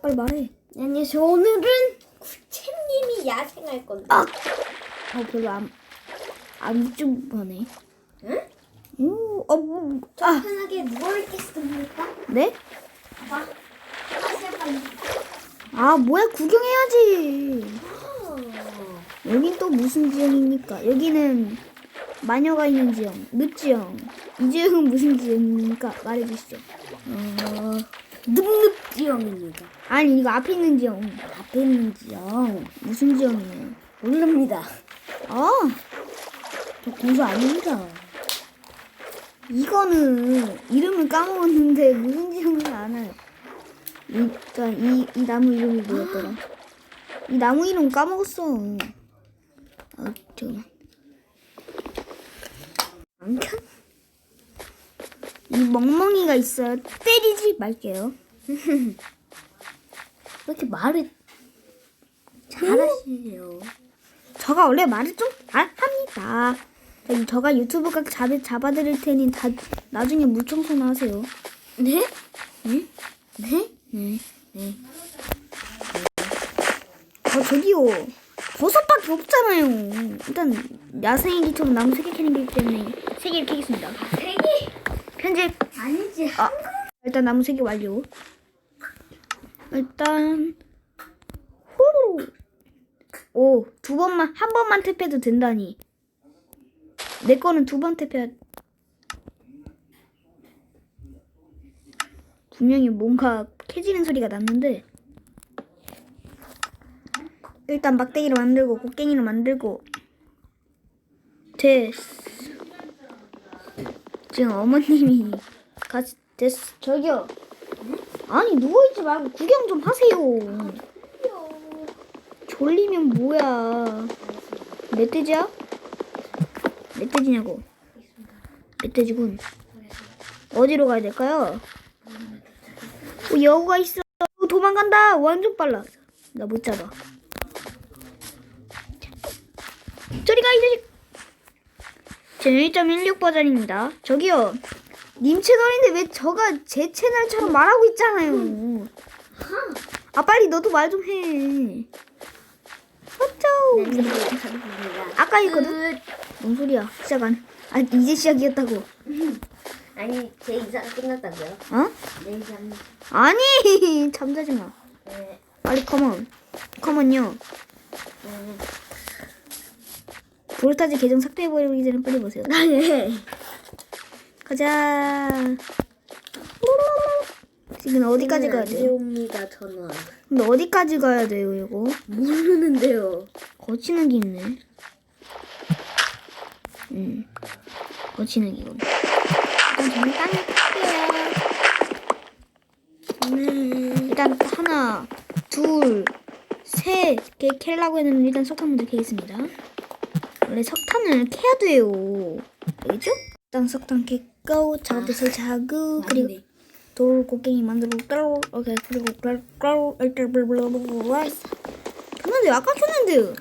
빨리 말해. 안녕하세요. 오늘은 챔님이 야생할 건데. 아! 어, 별로 안, 안 쭈하네. 응? 오, 어, 뭐, 아, 편하게 누워있겠습니까? 네? 봐. 빨리. 아, 뭐야, 구경해야지. 어. 여긴 또 무슨 지형입니까? 여기는 마녀가 있는 지형, 늪지형. 이 지형은 무슨 지형입니까? 말해주시죠. 어. 늪늪지형입니다. 아니, 이거 앞에 있는 지형. 앞에 있는 지형. 무슨 지형이에요? 모릅니다. 아, 저 고수 아닙니다. 이거는 이름을 까먹었는데 무슨 지형을 알아요. 이, 그러니까 이, 이 나무 이름이 뭐였더라? 이 나무 이름 까먹었어. 아, 잠깐만. 안경? 이 멍멍이가 있어요. 때리지 말게요. 왜 이렇게 말을 잘하시네요. 저가 원래 말을 좀 잘합니다. 저가 유튜브 각 잡, 잡아드릴 테니 다 나중에 물청소나 하세요. 네? 네? 네? 네. 네. 어 저기요. 버섯밖에 없잖아요. 일단 야생이기처럼 나무 세개 캐는 게 있기 때문에 세 개를 캐겠습니다. 세 개? 편집. 아니지. 아 일단 나무 세 개 완료. 일단 호로. 오 두 번만 한 번만 탭해도 된다니. 내 거는 두 번 탭해야. 분명히 뭔가 캐지는 소리가 났는데. 일단 막대기를 만들고 곡괭이를 만들고 됐어. 지금 어머님이 같이 됐어. 저기요. 아니 누워있지 말고 구경 좀 하세요. 졸리면 뭐야? 멧돼지야? 멧돼지냐고? 멧돼지군. 어디로 가야 될까요? 어, 여우가 있어. 어, 도망간다. 완전 빨라. 나 못 잡아. 저리 가, 이 자식. 제1.16 버전입니다. 저기요. 님 채널인데 왜 저가 제 채널처럼 말하고 있잖아요. 아, 빨리 너도 말 좀 해. 어쩌 네. 아까 했거든? 뭔 소리야? 시작 안. 아, 이제 시작이었다고. 아니, 제 이사 끝났다고요? 어? 네, 잠. 아니, 잠자지 마. 네. 빨리 컴온. 컴온요. 네. 볼타지 계정 삭제해버리기 전에 빨리 보세요. 아, 네. 가자. 지금 어디까지 가야 돼요? 옵니다 전화. 근데 어디까지 가야 돼요, 이거? 모르는데요. 거치는 게 있네. 음, 거치는 게 이거네. 일단 저는 땅을 탈게요. 네. 일단 하나, 둘, 셋개 캘라고 했는데 일단 석탄 먼저 캐겠습니다. 원래 석탄을 캐야 돼요. 알겠죠? 일단 석탄 캐 고 저것도 자고 그리고 아니네. 돌 곡괭이 만들고 오케이. 그리고 까로 일단 켰는데. 아까 켰는데.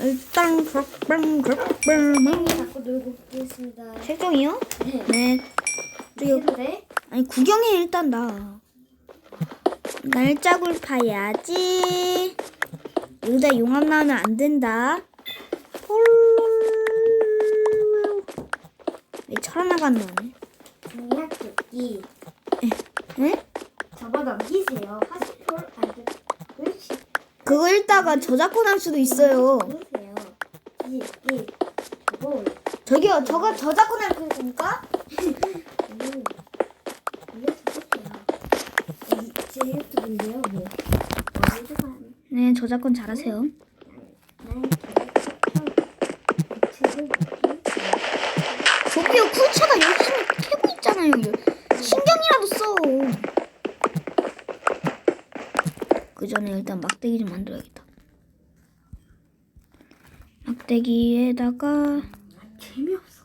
일단 그럭블 그럭블 자꾸 놀고 있겠습니다. 실종이요? 네. 네. 저기 근데 아니 구경해 일단 나. 날짜굴 파야지. 여기다 용암 나오면 안 된다. 홀. 왜 철하나가 안 나오네 토끼. 응? 접어 넘기세요. 하시콜 안 돼. 그렇지. 그거 읽다가 저작권 할 수도 있어요. 이, 이, 뭐. 저기요 저거 저작권 할 거니까 음. 이거 접으세요. 이, 제 유튜브인데요, 뭐. 안네 저작권 잘하세요 네. 책을 저기요 쿨차가 열심히 캐고 있잖아요 그 전에 일단 막대기 좀 만들어야겠다. 막대기에다가 재미없어.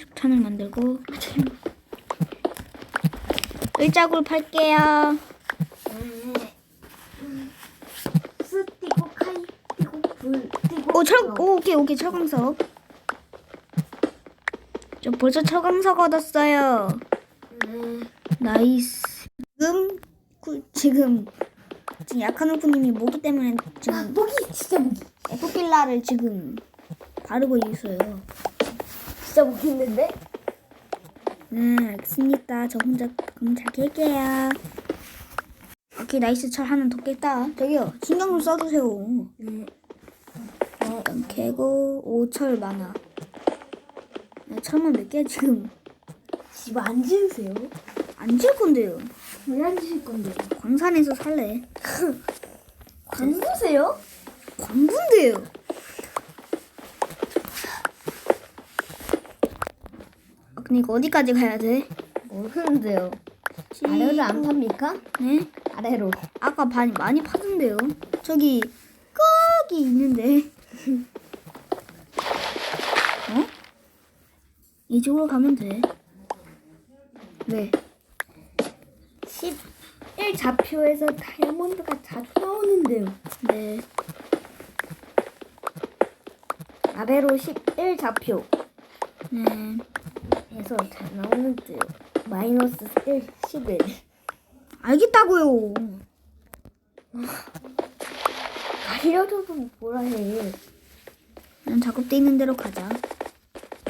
석탄을 만들고 을자굴 팔게요. 네. 스 띠고 카이 띠고 불 띠고 오, 철, 오, 오케이, 오케이, 철광석. 저 벌써 철광석 얻었어요. 네. 나이스. 지금 구, 지금 지금 약한 울프님이 모기 때문에 지금 모기 진짜 모기. 에프필라를 지금 바르고 있어요. 진짜 모기 있는데? 네, 알겠습니다. 저 혼자 그럼 잘 깰게요. 오케이, 나이스 철 하나 더 깼다. 저기요, 신경 좀 써주세요. 네. 어, 캐고, 오, 철 많아. 네, 철만 몇개 지금 집 안 지으세요? 안 지을 건데요. 왜 안 지을 건데요? 광산에서 살래. 광부세요? 광부인데요. 아, 근데 이거 어디까지 가야 돼? 모르는데요. 아래로 안 팝니까? 네? 아래로. 아까 많이 많이 파던데요. 저기 거기 있는데. 어? 이쪽으로 가면 돼. 왜? 11 좌표에서 다이아몬드가 자주 나오는데요. 네. 아래로 11 좌표. 네. 에서 잘 나오는데요. 마이너스 1, 11. 알겠다고요. 알려줘도 뭐라 해. 난 작업대 있는 대로 가자.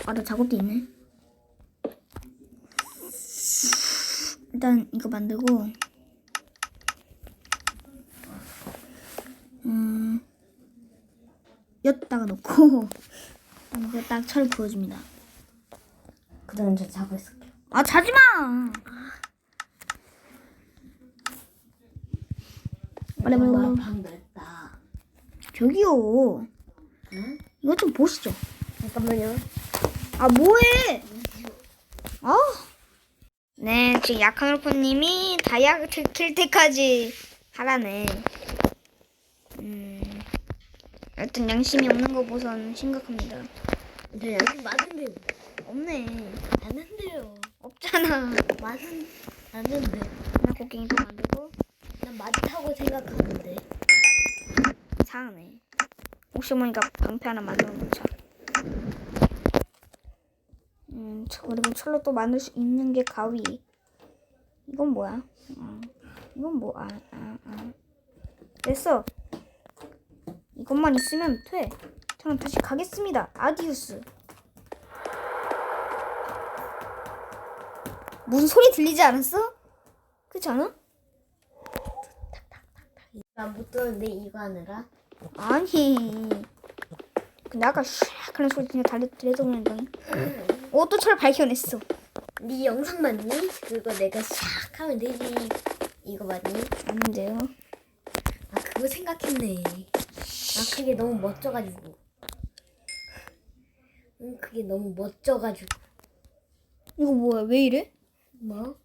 아, 나 작업대 있네. 일단 이거 만들고, 음, 여기다가 놓고, 이거 딱 철 부어줍니다. 그다음 저 자고 있을게요. 아, 자지 마! 빨리, 빨리, 빨리. 방 넓다. 저기요. 응? 이거 좀 보시죠. 잠깐만요. 아 뭐해? 아. 네, 지금 약한 울프님이 다이아트 킬 때까지 하라네. 음, 여튼 양심이 없는 거 보선 심각합니다. 저 양심 많은데요. 없네. 많은데요. 없잖아. 많은 많은데. 나 곡괭이 또 만들고 난 많다고 생각하는데. 이상하네. 혹시 모르니까 방패 하나 만들어 놓자. 음, 저- 그리고 철로 또 만들 수 있는 게 가위. 이건 뭐야? 어, 이건 뭐? 아, 아, 아. 됐어. 이것만 있으면 돼. 저는 다시 가겠습니다. 아디우스. 무슨 소리 들리지 않았어? 그렇지 않아? 나못 들었는데 이거 하느라. 아니. 근데 아까 샥 하는 소리 그냥 달려 들려줬는데. 오, 또철 발견했어. 네 영상 맞니? 그거 내가 샥 하면 되지. 이거 맞니? 아닌데요. 아 그거 생각했네. 아 그게 너무 멋져가지고. 응 그게 너무 멋져가지고. 이거 뭐야? 왜 이래? 뭐?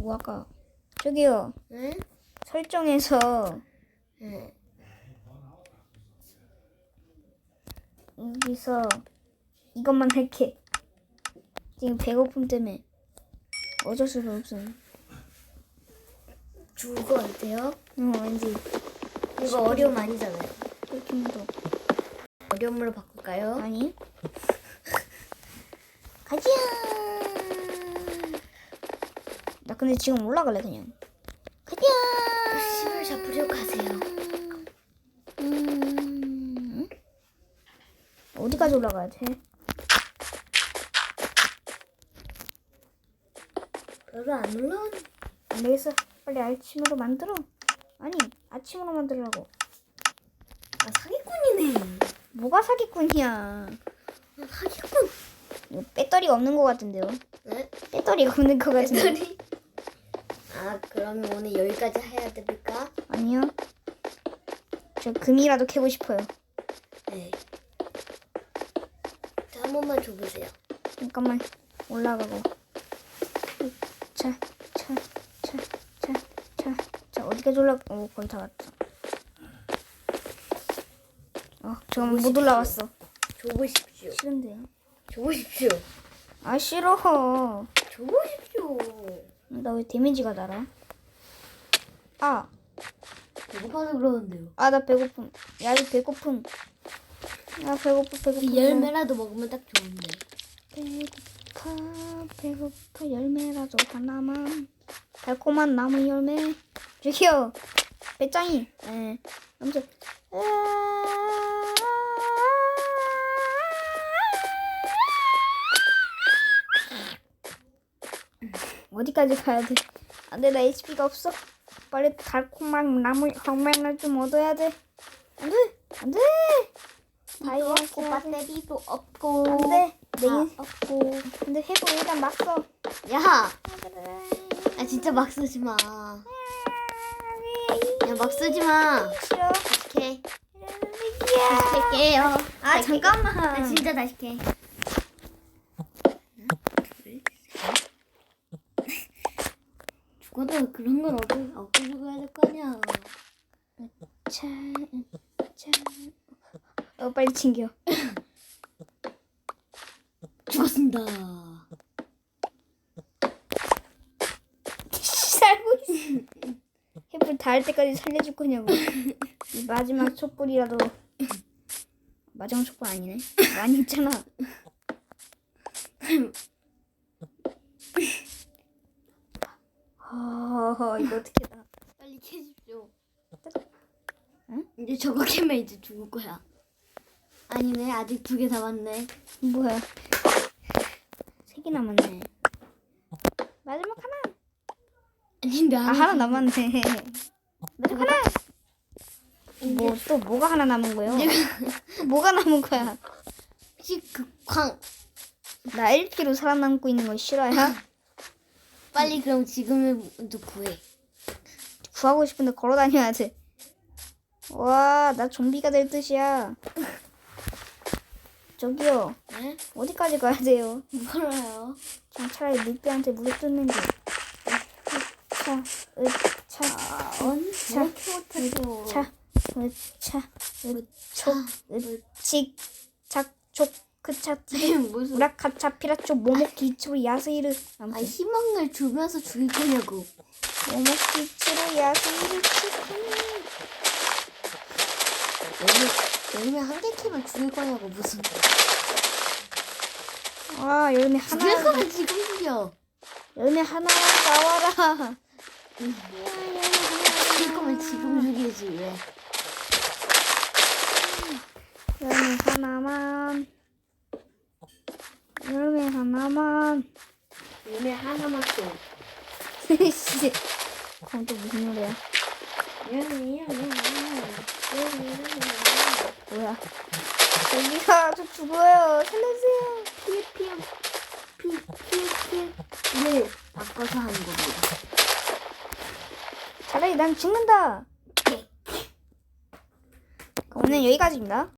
뭐 아까 저기요. 응? 설정에서 응. 여기서 이것만 할게. 지금 배고픔 때문에 어쩔 수가. 죽을 것 같아요? 응, 왠지 이거 어려움 아니잖아요. 해도 어려움으로 바꿀까요? 아니. 가자. 나 근데 지금 올라갈래 그냥. 가자. 심을 잡으려고 하세요. 음, 어디까지 올라가야 돼? 별로 안 올라오는. 안 되겠어. 빨리 아침으로 만들어. 아니, 아침으로 만들라고. 아 사기꾼이네. 뭐가 사기꾼이야. 아, 사기꾼. 이거 배터리가 없는 것 같은데요. 네? 배터리가 없는 것 같은데. 배터리. 아 그러면 오늘 여기까지 해야 됩니까? 아니요. 저 금이라도 캐고 싶어요. 네. 자, 한 번만 줘보세요. 잠깐만 올라가고. 자, 자, 자, 자, 자, 자 어디까지 올라? 오 거의 다 왔다. 어, 저건 못. 올라왔어. 줘보십시오. 싫은데요. 줘보십시오. 아 싫어. 줘보십시오. 나 왜 데미지가 날아? 아, 배고파서 그러는데요. 아 나 배고픔. 야, 이 배고픔. 나 배고파, 배고파. 이 열매라도 먹으면 딱 좋은데. 배고파, 배고파 열매라도 하나만. 달콤한 나무 열매. 저기요. 배짱이. 예. 아무튼. 어디까지 가야 돼? 안돼 나 HP가 없어. 빨리 달콤한 나물 흑맥을 좀 얻어야 돼. 안돼 안돼. 없고 배터리도 없고. 안돼 내 아, 인- 없고. 근데 해보 일단 막 써. 야, 아 진짜 막 쓰지 마. 야, 막 쓰지 마. 싫어. 오케이. 다시 캘게요. 아 다시 캘- 잠깐만. 아, 진짜 다시 캐. 죽어도 그런 건 얻고, 얻고 죽어야 될 거 아니야. 차, 차. 어 빨리 챙겨. 죽었습니다. 살고 있어. 햇불 닿을 때까지 살려줄 거냐고. 이 마지막 촛불이라도. 마지막 촛불 아니네. 많이 있잖아. 어, 이거 어떻게 나? 빨리 캐십시오. 응? 이제 저거 캐면 이제 죽을 거야. 아니네, 아직 두 개 남았네. 뭐야? 세 개 남았네. 마지막 하나. 아닌데, 아 하나 남았네. 마지막 하나. 뭐 또 뭐가 하나 남은 거요? 또 뭐가 남은 거야? 혹시 그 광, 나 1피로 살아남고 있는 거 싫어야? 빨리 그럼 먼저 구해. 구하고 싶은데 걸어 다녀야 돼. 와, 나 좀비가 될 뜻이야. 저기요, 네? 어디까지 가야 돼요? 몰라요. 전 차라리 늑대한테 물어 뜯는 게. 차, 으, 차, 언? 자, 이렇게 못하죠. 차, 으, 차, 으, 촉, 으, 칙, 착, 촉, 크차, 무슨 우라카차, 피라초, 모모키치로, 야스이르. 아 희망을 주면서 죽일 거냐고. 모모키치로, 야스이르, 치쿠니. 열매 열매 한개 캐면 죽일 거냐고 무슨. 와, 열매 죽일 하나, 거면 지금 죽여. 열매 하나 나와라. 죽일 거면 지금 죽이지 왜? 열매 하나만. 열매 하나만. 열매 하나만 줘. 씨. 그럼 또 무슨 노래야? 뭐야? 여기가 저 죽어요. 살려주세요. 피해 피해 피 피해 피해. 를 바꿔서 하는 겁니다. 차라리 난 죽는다. 오늘 여기까지입니다.